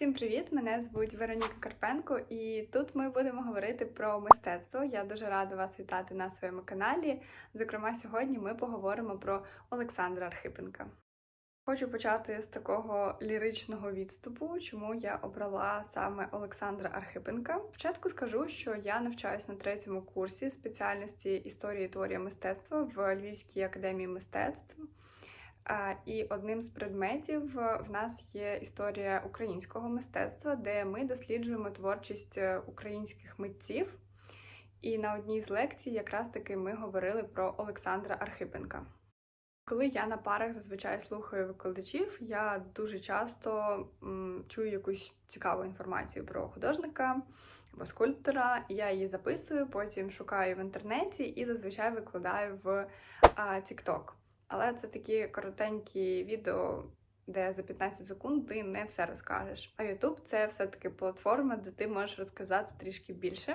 Всім привіт! Мене звуть Вероніка Карпенко, і тут ми будемо говорити про мистецтво. Я дуже рада вас вітати на своєму каналі. Зокрема, сьогодні ми поговоримо про Олександра Архипенка. Хочу почати з такого ліричного відступу, чому я обрала саме Олександра Архипенка. Спочатку скажу, що я навчаюсь на третьому курсі спеціальності історії і теорія мистецтва в Львівській академії мистецтв. І одним з предметів в нас є історія українського мистецтва, де ми досліджуємо творчість е, українських митців. І на одній з лекцій якраз таки ми говорили про Олександра Архипенка. Коли я на парах зазвичай слухаю викладачів, я дуже часто м, чую якусь цікаву інформацію про художника або скульптора. Я її записую, потім шукаю в інтернеті і зазвичай викладаю в TikTok. Але це такі коротенькі відео, де за 15 секунд ти не все розкажеш. А YouTube це все-таки платформа, де ти можеш розказати трішки більше.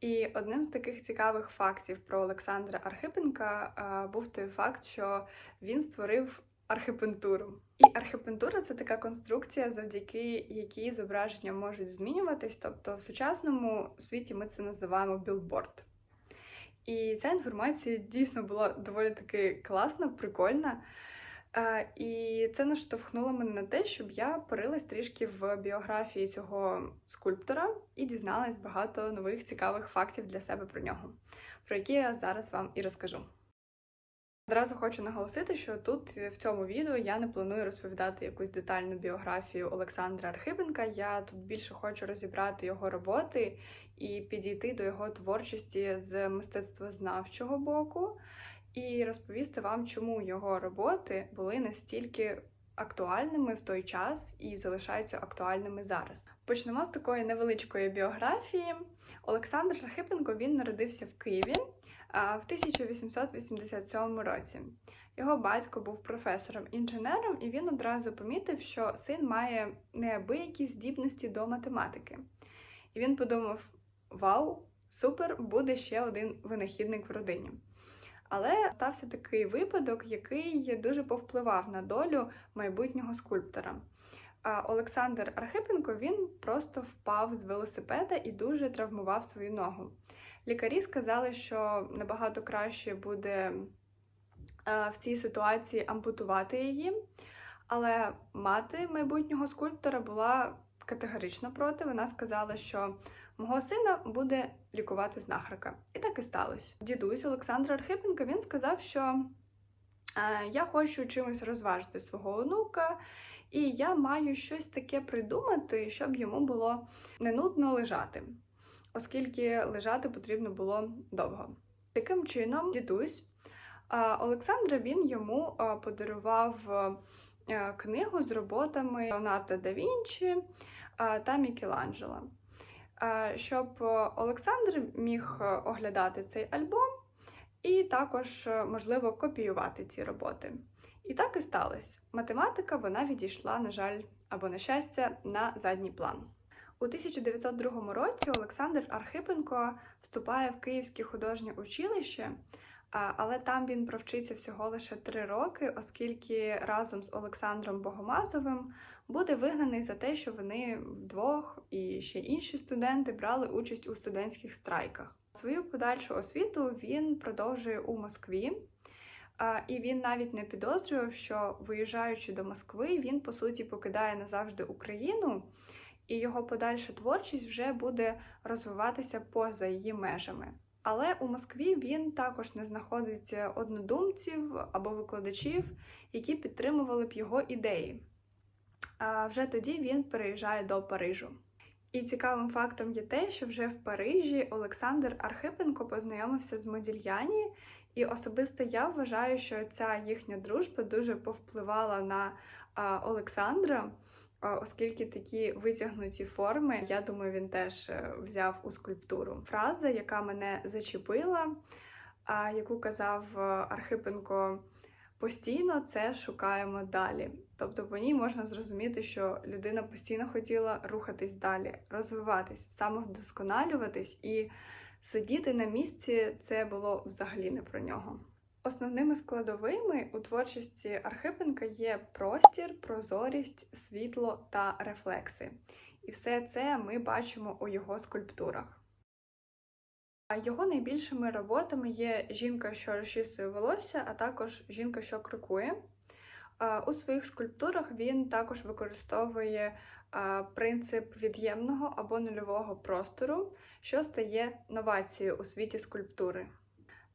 І одним з таких цікавих фактів про Олександра Архипенка був той факт, що він створив архипентуру. І архипентура це така конструкція, завдяки якій зображення можуть змінюватись. Тобто в сучасному світі ми це називаємо білборд. І ця інформація дійсно була доволі таки класна, прикольна. Е, І це наштовхнуло мене на те, щоб я порилась трішки в біографії цього скульптора і дізналась багато нових цікавих фактів для себе про нього, про які я зараз вам і розкажу. Одразу хочу наголосити, що тут в цьому відео я не планую розповідати якусь детальну біографію Олександра Архипенка. Я тут більше хочу розібрати його роботи і підійти до його творчості з мистецтвознавчого боку, і розповісти вам, чому його роботи були настільки актуальними в той час і залишаються актуальними зараз. Почнемо з такої невеличкої біографії. Олександр Архипенко він народився в Києві в 1887 році. Його батько був професором-інженером, і він одразу помітив, що син має неабиякі здібності до математики. І він подумав: Вау, супер, буде ще один винахідник в родині. Але стався такий випадок, який дуже повпливав на долю майбутнього скульптора. Олександр Архипенко він просто впав з велосипеда і дуже травмував свою ногу. Лікарі сказали, що набагато краще буде в цій ситуації ампутувати її, але мати майбутнього скульптора була категорично проти. Вона сказала, що мого сина буде лікувати знахарка. І так і сталося. Дідусь Олександр Архипенко він сказав, що я хочу чимось розважити свого онука, і я маю щось таке придумати, щоб йому було не нудно лежати оскільки лежати потрібно було довго. Таким чином, дідусь Олександра він йому подарував книгу з роботами Леонардо да Вінчі та Мікеланджело. Щоб Олександр міг оглядати цей альбом і також, можливо, копіювати ці роботи. І так і сталося. Математика вона відійшла, на жаль, або на щастя, на задній план. У 1902 році Олександр Архипенко вступає в Київське художнє училище, але там він провчиться всього лише три роки, оскільки разом з Олександром Богомазовим буде вигнаний за те, що вони вдвох і ще інші студенти брали участь у студентських страйках. Свою подальшу освіту він продовжує у Москві. І він навіть не підозрював, що виїжджаючи до Москви, він по суті покидає назавжди Україну і його подальша творчість вже буде розвиватися поза її межами. Але у Москві він також не знаходить однодумців або викладачів, які підтримували б його ідеї. А вже тоді він переїжджає до Парижу. І цікавим фактом є те, що вже в Парижі Олександр Архипенко познайомився з Модільяні, і особисто я вважаю, що ця їхня дружба дуже повпливала на Олександра оскільки такі витягнуті форми, я думаю, він теж е, взяв у скульптуру. Фраза, яка мене зачепила, яку казав е, Архипенко. Постійно це шукаємо далі. Тобто по ній можна зрозуміти, що людина постійно хотіла рухатись далі, розвиватись, самовдосконалюватись, і сидіти на місці це було взагалі не про нього. Основними складовими у творчості Архипенка є простір, прозорість, світло та рефлекси. І все це ми бачимо у його скульптурах. Його найбільшими роботами є жінка, що розчісує волосся, а також жінка, що крокує. У своїх скульптурах він також використовує принцип від'ємного або нульового простору, що стає новацією у світі скульптури.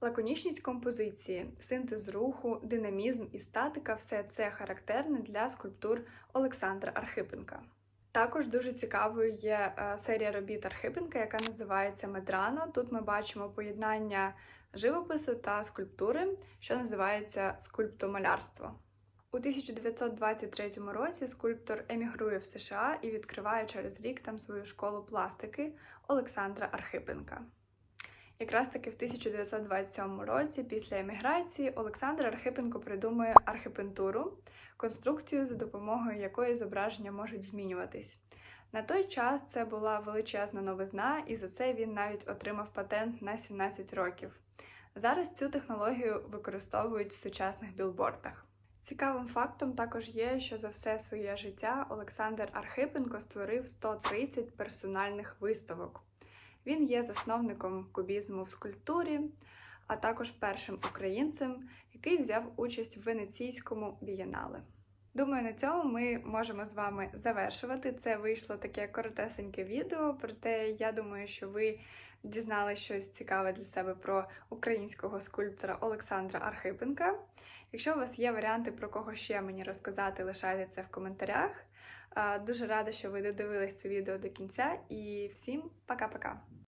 Лаконічність композиції, синтез руху, динамізм і статика все це характерне для скульптур Олександра Архипенка. Також дуже цікавою є е, серія робіт Архипенка, яка називається Медрано. Тут ми бачимо поєднання живопису та скульптури, що називається скульптомалярство. У 1923 році скульптор емігрує в США і відкриває через рік там свою школу пластики Олександра Архипенка. Якраз таки в 1927 році, після еміграції, Олександр Архипенко придумує архипентуру, конструкцію, за допомогою якої зображення можуть змінюватись. На той час це була величезна новизна, і за це він навіть отримав патент на 17 років. Зараз цю технологію використовують в сучасних білбордах. Цікавим фактом також є, що за все своє життя Олександр Архипенко створив 130 персональних виставок. Він є засновником кубізму в скульптурі, а також першим українцем, який взяв участь в венеційському бієнале. Думаю, на цьому ми можемо з вами завершувати. Це вийшло таке коротесеньке відео, проте я думаю, що ви дізнали щось цікаве для себе про українського скульптора Олександра Архипенка. Якщо у вас є варіанти, про кого ще мені розказати, лишайте це в коментарях. Дуже рада, що ви додивились це відео до кінця, і всім пока-пока!